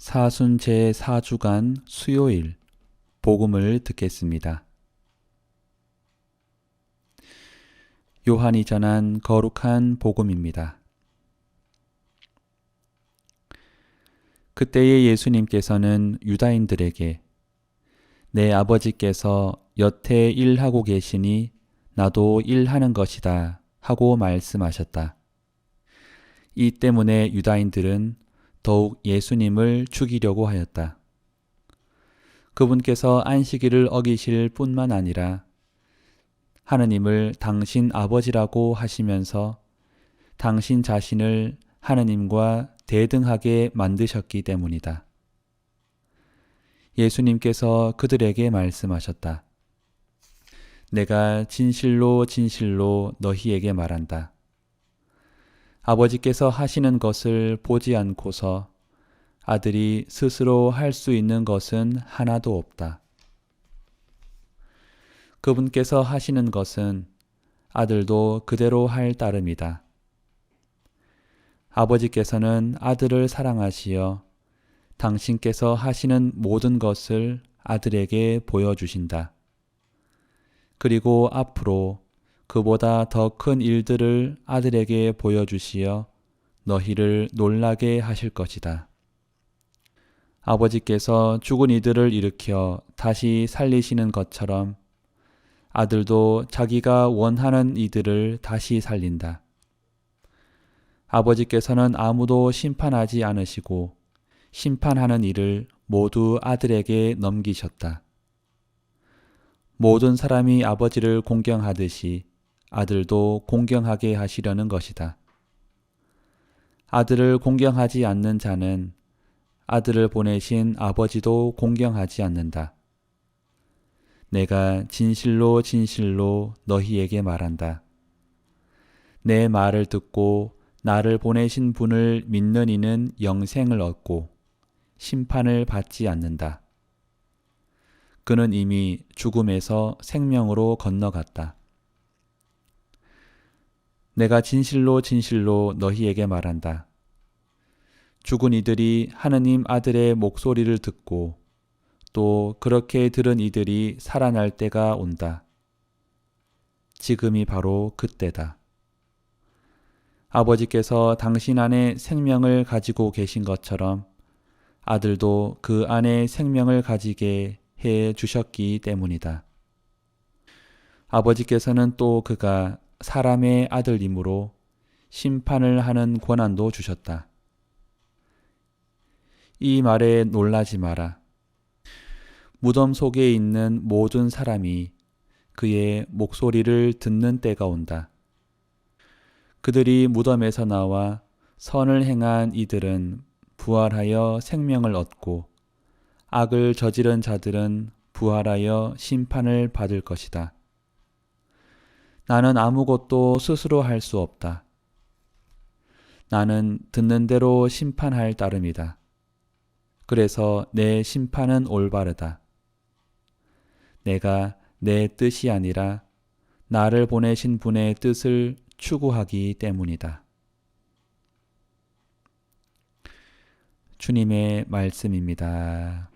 사순 제 4주간 수요일 복음을 듣겠습니다. 요한이 전한 거룩한 복음입니다. 그때의 예수님께서는 유다인들에게 내 아버지께서 여태 일하고 계시니 나도 일하는 것이다 하고 말씀하셨다. 이 때문에 유다인들은 더욱 예수님을 죽이려고 하였다. 그분께서 안식일을 어기실 뿐만 아니라 하느님을 당신 아버지라고 하시면서 당신 자신을 하느님과 대등하게 만드셨기 때문이다. 예수님께서 그들에게 말씀하셨다. 내가 진실로 진실로 너희에게 말한다. 아버지께서 하시는 것을 보지 않고서 아들이 스스로 할 수 있는 것은 하나도 없다. 그분께서 하시는 것은 아들도 그대로 할 따름이다. 아버지께서는 아들을 사랑하시어 당신께서 하시는 모든 것을 아들에게 보여주신다. 그리고 앞으로 그보다 더 큰 일들을 아들에게 보여주시어 너희를 놀라게 하실 것이다. 아버지께서 죽은 이들을 일으켜 다시 살리시는 것처럼 아들도 자기가 원하는 이들을 다시 살린다. 아버지께서는 아무도 심판하지 않으시고 심판하는 일을 모두 아들에게 넘기셨다. 모든 사람이 아버지를 공경하듯이 아들도 공경하게 하시려는 것이다. 아들을 공경하지 않는 자는 아들을 보내신 아버지도 공경하지 않는다. 내가 진실로 진실로 너희에게 말한다. 내 말을 듣고 나를 보내신 분을 믿는 이는 영생을 얻고 심판을 받지 않는다. 그는 이미 죽음에서 생명으로 건너갔다. 내가 진실로 진실로 너희에게 말한다. 죽은 이들이 하느님 아들의 목소리를 듣고 또 그렇게 들은 이들이 살아날 때가 온다. 지금이 바로 그때다. 아버지께서 당신 안에 생명을 가지고 계신 것처럼 아들도 그 안에 생명을 가지게 해 주셨기 때문이다. 아버지께서는 또 그가 사람의 아들이므로 심판을 하는 권한도 주셨다. 이 말에 놀라지 마라. 무덤 속에 있는 모든 사람이 그의 목소리를 듣는 때가 온다. 그들이 무덤에서 나와 선을 행한 이들은 부활하여 생명을 얻고 악을 저지른 자들은 부활하여 심판을 받을 것이다. 나는 아무것도 스스로 할 수 없다. 나는 듣는 대로 심판할 따름이다. 그래서 내 심판은 올바르다. 내가 내 뜻이 아니라 나를 보내신 분의 뜻을 추구하기 때문이다. 주님의 말씀입니다.